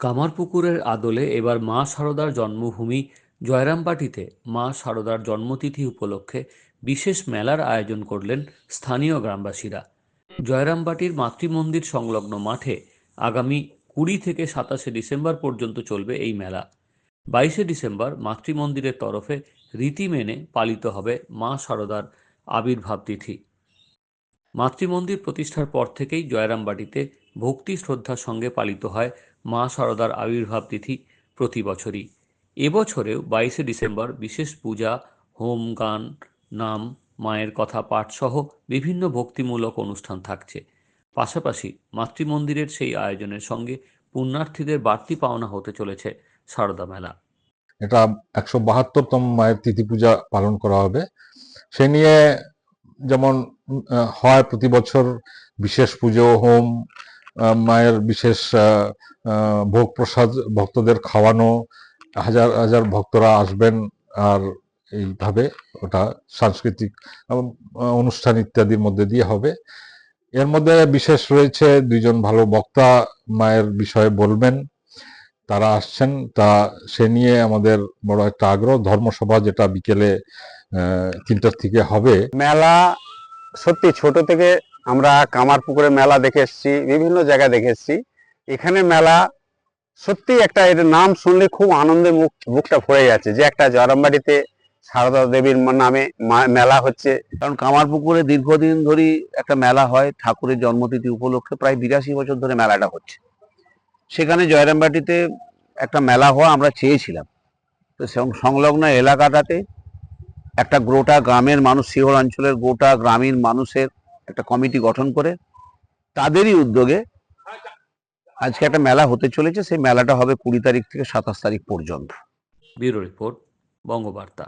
কামারপুকুরের আদলে এবার মা সারদার জন্মভূমি জয়রামবাটিতে মা সারদার জন্মতিথি উপলক্ষে বিশেষ মেলার আয়োজন করলেন স্থানীয় গ্রামবাসীরা। জয়রামবাটির মাতৃমন্দির সংলগ্ন মাঠে আগামী কুড়ি থেকে সাতাশে ডিসেম্বর পর্যন্ত চলবে এই মেলা। বাইশে ডিসেম্বর মাতৃমন্দিরের তরফে রীতি মেনে পালিত হবে মা সারদার আবির্ভাব তিথি। মাতৃমন্দির প্রতিষ্ঠার পর থেকেই জয়রামবাটিতে ভক্তি শ্রদ্ধার সঙ্গে পালিত হয় মা সারদার আবির্ভাব তিথি প্রতি বছরই। এবছরেও বাইশে ডিসেম্বর বিশেষ পূজা, হোম গান, নাম, মায়ের কথা পাঠসহ বিভিন্ন ভক্তিমূলক অনুষ্ঠান থাকছে। পাশাপাশি মাতৃমন্দিরের সেই আয়োজনের সঙ্গে পুণ্যার্থীদের বাড়তি পাওনা হতে চলেছে সারদা মেলা। এটা একশো বাহাত্তরতম মায়ের তিথি পূজা পালন করা হবে। সে নিয়ে যেমন হয় প্রতি বছর বিশেষ পুজো, হোম মায়ের বিশেষ ভোগ প্রসাদ, ভক্তদের খাওয়ানো, হাজার হাজার ভক্তরা আসবেন আর এইভাবে ওটা সাংস্কৃতিক অনুষ্ঠান ইত্যাদির মধ্যে দিয়ে হবে। এর মধ্যে বিশেষ রয়েছে দুইজন ভালো বক্তা মায়ের বিষয়ে বলবেন। তারা আসছেন, তা, সে নিয়ে আমাদের বড় একটা আগ্রহ, ধর্মসভা যেটা বিকেলে তিনটার থেকে হবে। মেলা সত্যি ছোট থেকে আমরা কামারপুকুরে মেলা দেখে এসেছি, বিভিন্ন জায়গায় দেখে এসেছি। এখানে মেলা সত্যি একটা এর নাম শুনলে খুব আনন্দে মুখ বুকটা ভরে যাচ্ছে যে একটা জয়রামবাড়িতে সারদা দেবীর নামে মেলা হচ্ছে। কারণ কামারপুকুরে দীর্ঘদিন ধরেই একটা মেলা হয়, ঠাকুরের জন্মতিথি উপলক্ষে প্রায় বিরাশি বছর ধরে মেলাটা হচ্ছে। সেখানে জয়রামবাটিতে একটা মেলা হওয়া আমরা চেয়েছিলাম। তো সংলগ্ন এলাকাটাতে একটা গোটা গ্রামের মানুষ, শিহর অঞ্চলের গোটা গ্রামীণ মানুষের একটা কমিটি গঠন করে তাদেরই উদ্যোগে আজকে একটা মেলা হতে চলেছে। সেই মেলাটা হবে কুড়ি তারিখ থেকে সাতাশ তারিখ পর্যন্ত। Bureau report, Bangabarta.